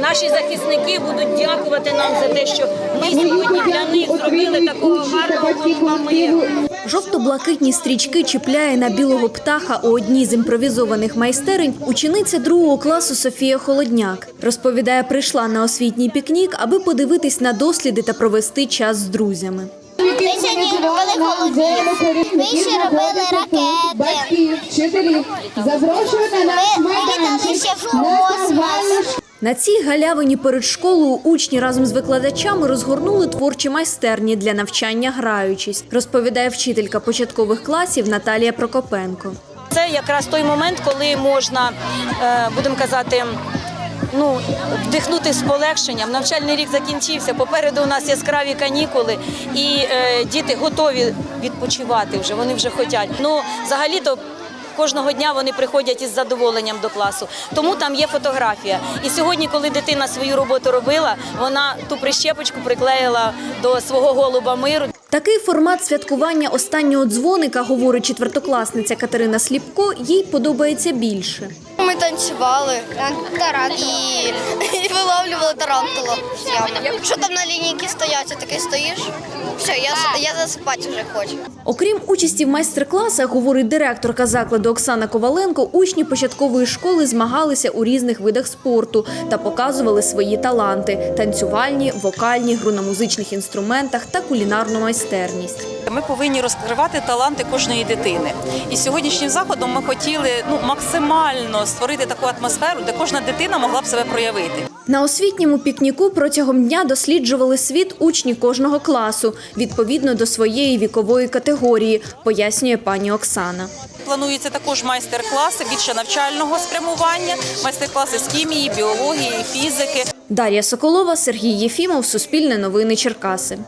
наші захисники будуть дякувати нам за те, що ми сьогодні для них зробили такого гарного миру. Жовто-блакитні стрічки чіпляє на білого птаха у одній з імпровізованих майстерень учениця другого класу Софія Холодняк. Розповідає, прийшла на освітній пікнік, аби подивитись на досліди та провести час з друзями. Ми сьогодні робили голубів. Ми ще робили ракети. Ми літали ще. На цій галявині перед школою учні разом з викладачами розгорнули творчі майстерні для навчання граючись, розповідає вчителька початкових класів Наталія Прокопенко. Це якраз той момент, коли можна, е, будемо казати, ну, вдихнути з полегшенням. Навчальний рік закінчився. Попереду у нас яскраві канікули, і е, діти готові відпочивати вже. Вони вже хочуть. Ну, взагалі-то. Кожного дня вони приходять із задоволенням до класу, тому там є фотографія. І сьогодні, коли дитина свою роботу робила, вона ту прищепочку приклеїла до свого голуба миру. Такий формат святкування останнього дзвоника, говорить четвертокласниця Катерина Сліпко, їй подобається більше. Ми танцювали і, і виловлювали тарантулу. Що там на лінійці стоять, ти такий стоїш? Все, я, я засипати вже хочу. Окрім участі в майстер-класах, говорить директорка закладу Оксана Коваленко, учні початкової школи змагалися у різних видах спорту та показували свої таланти: танцювальні, вокальні, гру на музичних інструментах та кулінарну майстерність. Ми повинні розкривати таланти кожної дитини. І сьогоднішнім заходом ми хотіли ну максимально створити таку атмосферу, де кожна дитина могла б себе проявити. На освітньому пікніку протягом дня досліджували світ учні кожного класу відповідно до своєї вікової категорії, пояснює пані Оксана. Плануються також майстер-класи більше навчального спрямування, майстер-класи з хімії, біології, фізики. Дар'я Соколова, Сергій Єфімов, Суспільне новини Черкаси.